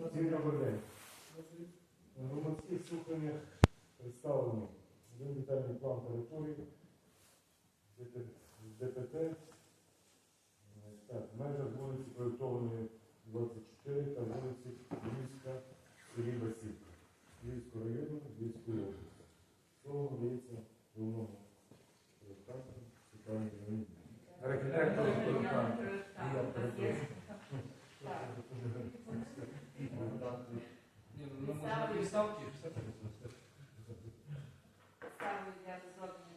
На громадських слуханнях представлено один детальний план території, ДПТ, так, межах вулиці проєктованої 24 та вулиці Львівська, селі Басівка, Львівського району, Львівської області. Слово надається головному проєктанту Світлані Леонідовні. Архітектор проєктант. Я проєктант. Ні, ну, ну, можна і ставки, все перезвести. Ставлю для розробки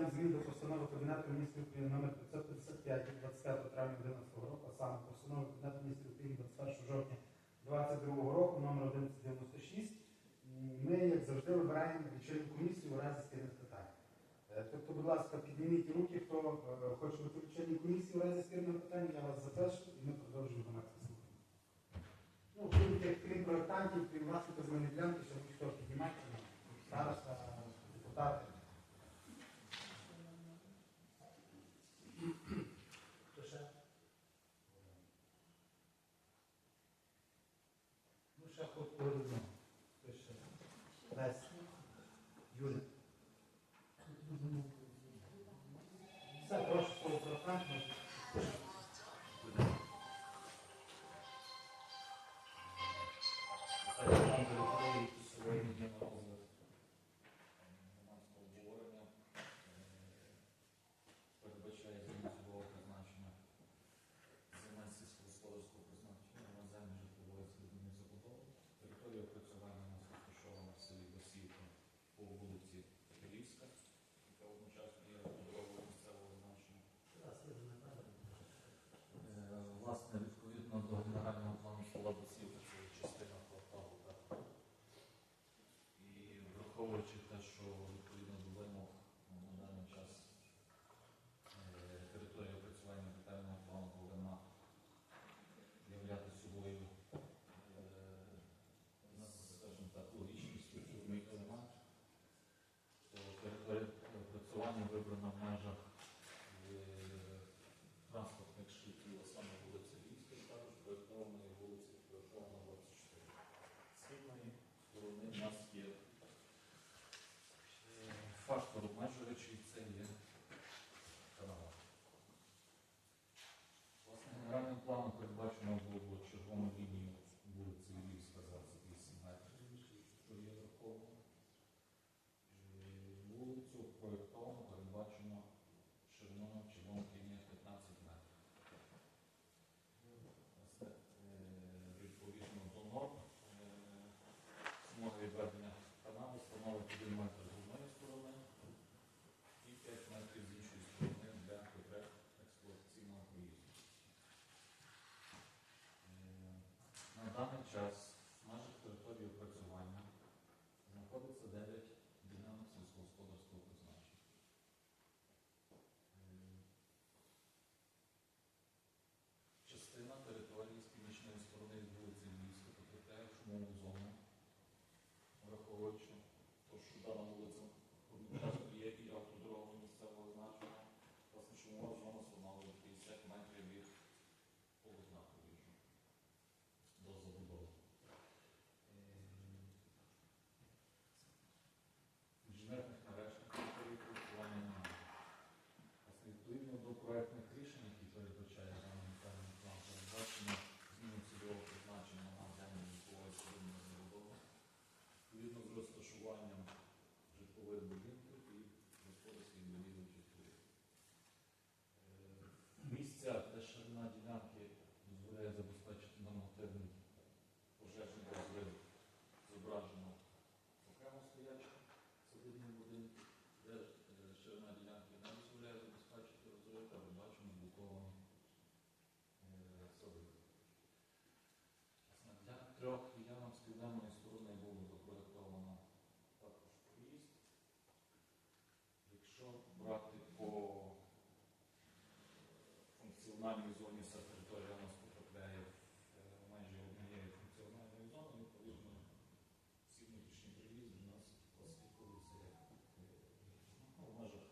прийняттям змін до постанови Кабінету міністрів України номер 555 від 25 травня 2011 року, а саме постанови Кабінету міністрів України 21 жовтня 2022 року номер 1196 ми, як завжди, вибираємо відчинну комісію у разі спільних питань. Е, тобто, будь ласка, підніміть руки, хто е, хоче бути в комісії у разі спільних питань, я вас запрошую і ми продовжуємо до нас. Ну, крім проєктантів, крім власників земельної ділянки, щоб ніхто піднімається, староста, е, депутати. Thank you. хочете, що трьох киянам з південної сторони було запроєктовано також приїзд. Якщо брати по функціональній зоні вся територія нас потрапляє в е, майже однією функціональною зоною, відповідно, всі внутрішні проїзди у нас класифікуються як е, ну, в межах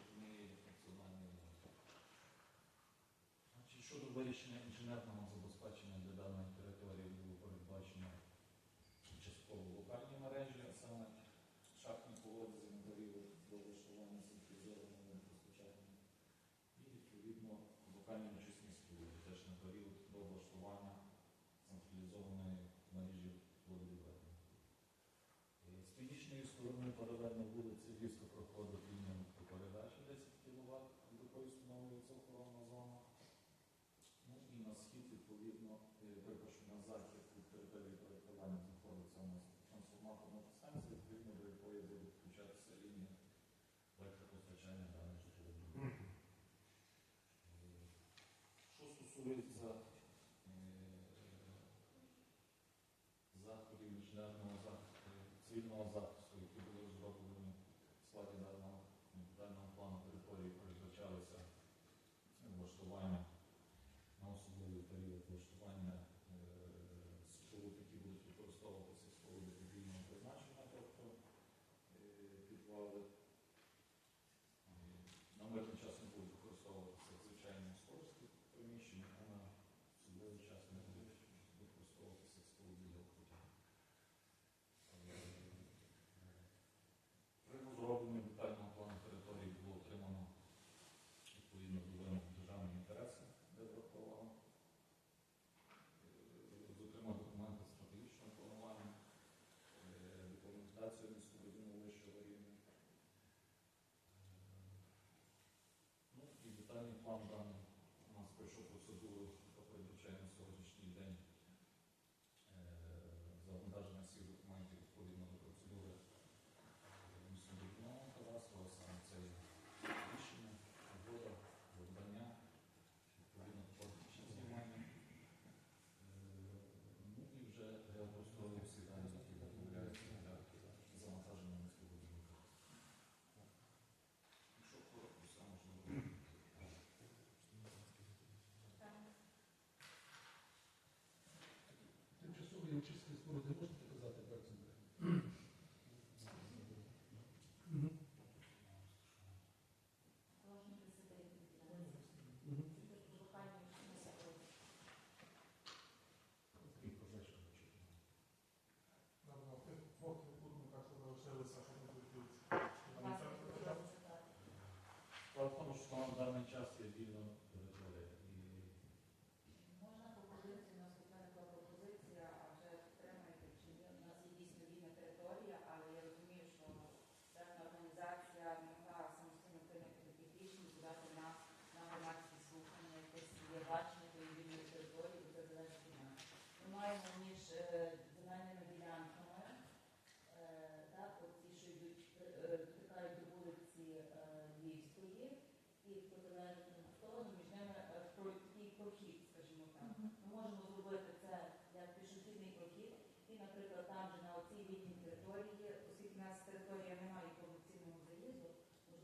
однієї функціональної зони. Щодо вирішення інженерного забезпечення для даної території, частково локальні мережі, а саме шахтні колодці землею до влаштування централізованого постачання і відповідно локальні очисні споруди, теж на період до влаштування централізованої мережі водовідведення. Е, з північної сторони паралельно вулиці різко проходить лінія передачі 10 кВт, від якої встановлюється охоронна зона. Ну і на схід відповідно. стосується заходів міжнародного захисту, цивільного захисту. вам в даний час є вільно.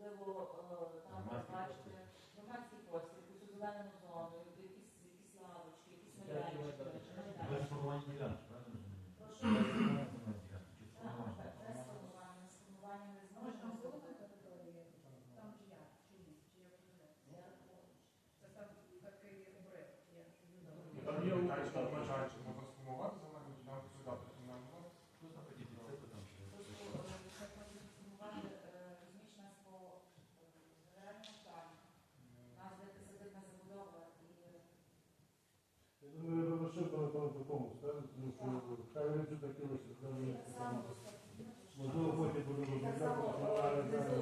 можливо, е, там бачити громадський простір, якусь зелену зону, якісь якісь лавочки, якісь майданчики. Ну, що про допомогу скажуть, тому що хай люди такі лише. Можливо, потім будемо розмовляти, але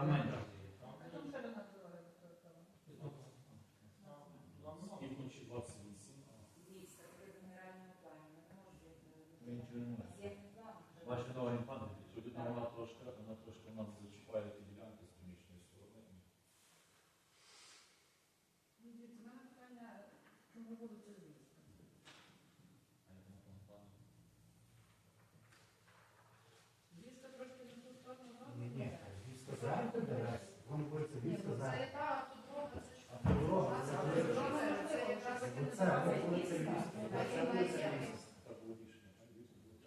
регламентах. Ваші нові пане, відповідно, вона трошки,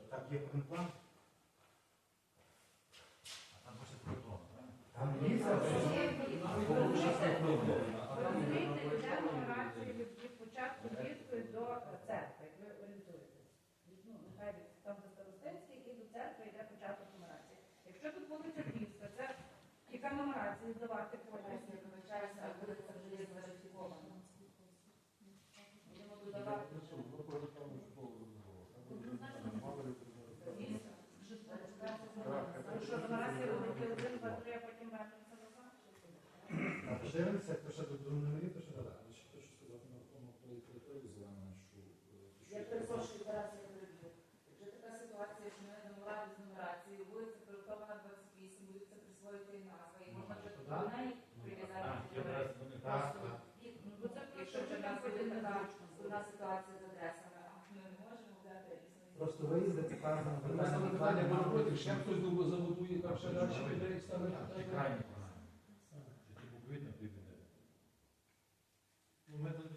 Так є конплан. А там після протона, Там є від початку міської до церкви, як ви орієнтуєте. Нехай там до Старостинської і до церкви йде початок нумерації. Якщо тут буде, Київська, це яка нумерація здавати потім? дивиться, хто ще додумує, то ще додає. Ще хочу сказати на рахунок тої території зеленої, що... Я перепрошую, зараз я переб'ю. Якщо така ситуація, що ми номера без нумерації, вулиця приготована 28, вулиця присвоїти назва, і можна вже до неї прив'язати. Якщо вже нас буде така ситуація з адресами, а ми не можемо взяти Просто виїздити вказано. Питання буде, якщо хтось забудує, там ще далі, піде, як стане. Чекаємо. whether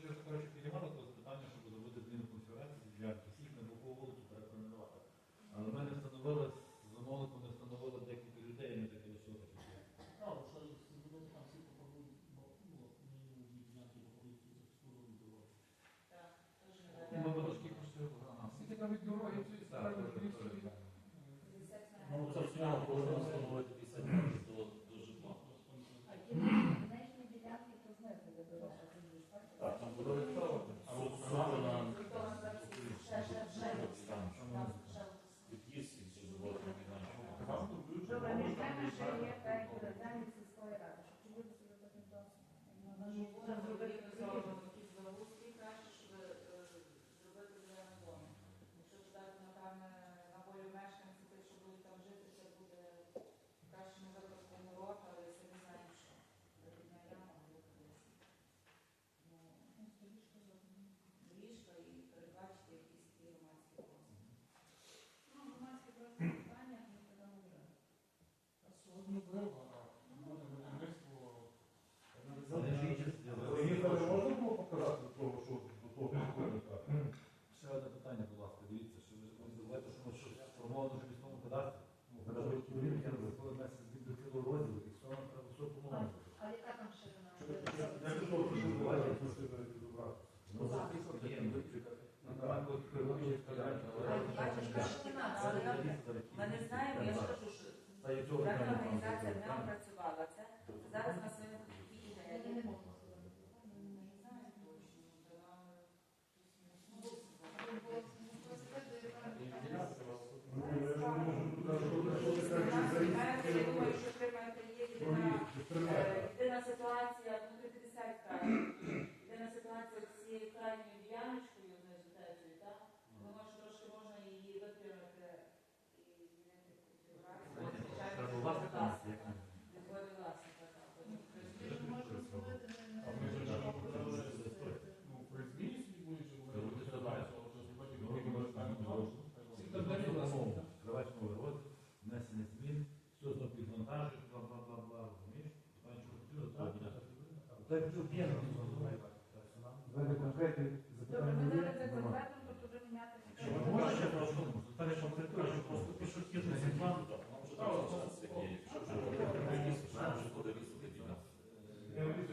Давайте конкретні Добре, ми зараз за конвертом, тобто вже міняти не треба. Можете прошу, Наталя Шамтетура, що просто пішохідний сигнал.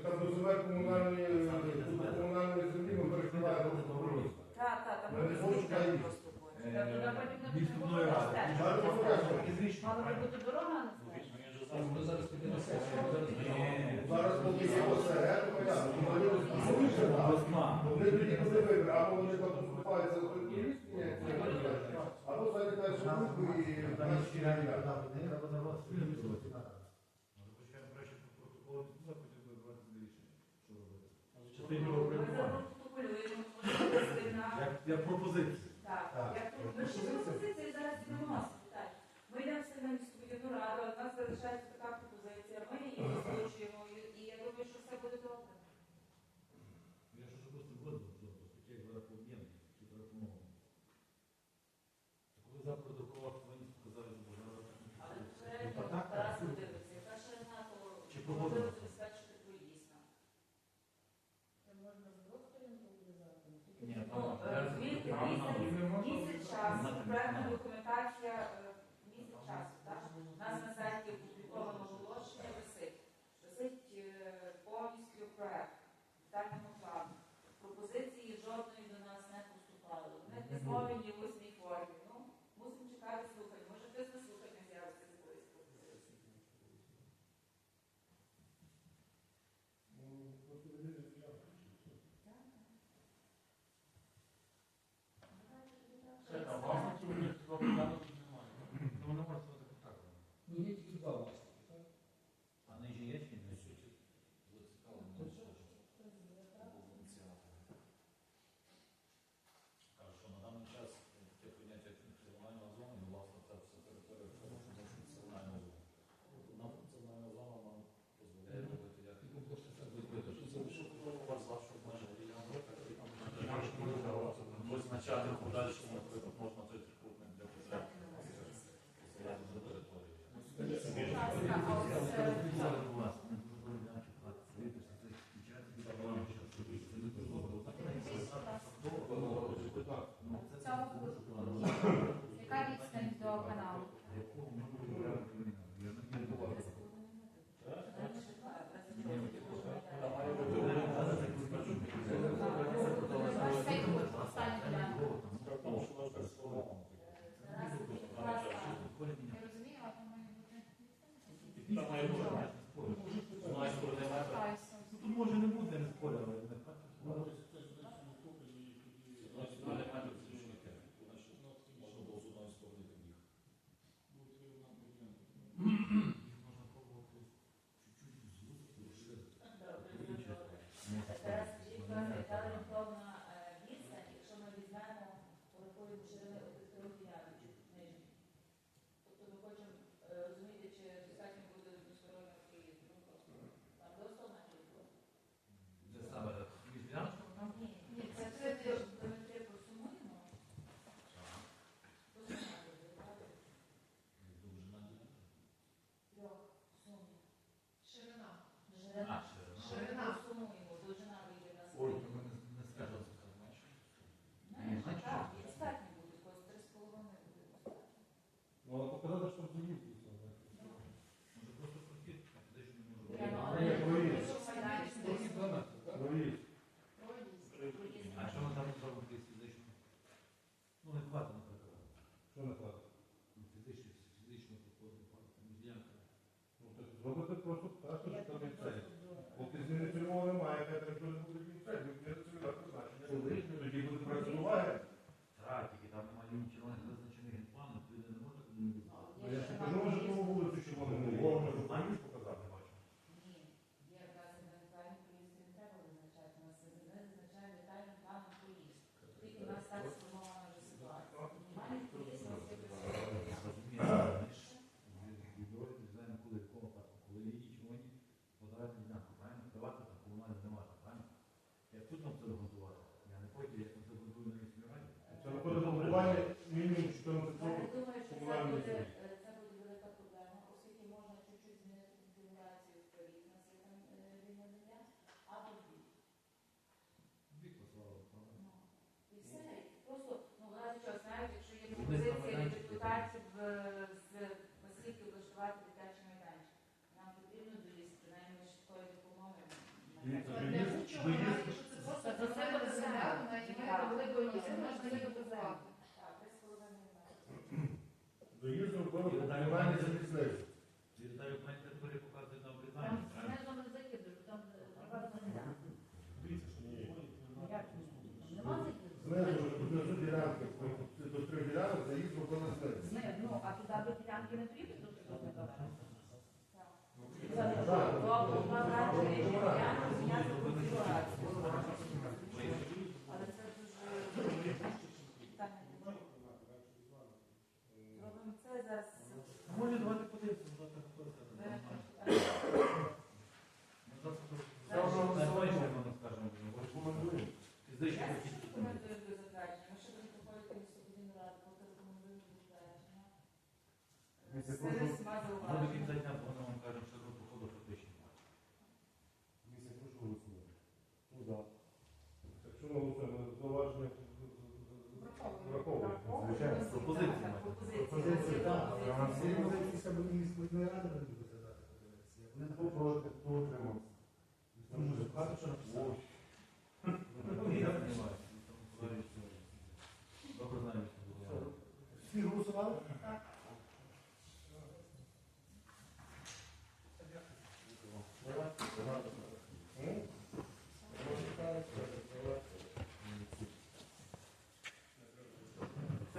Там дозволяє ми зараз підемо на сесію. Зараз поки є ОСГ, ну, вони тоді подивили, або вони там поступаються за такі рішення, або зараз першу групу і наші Як пропозиція. Так, як пропозицію Stato por su paso, su But never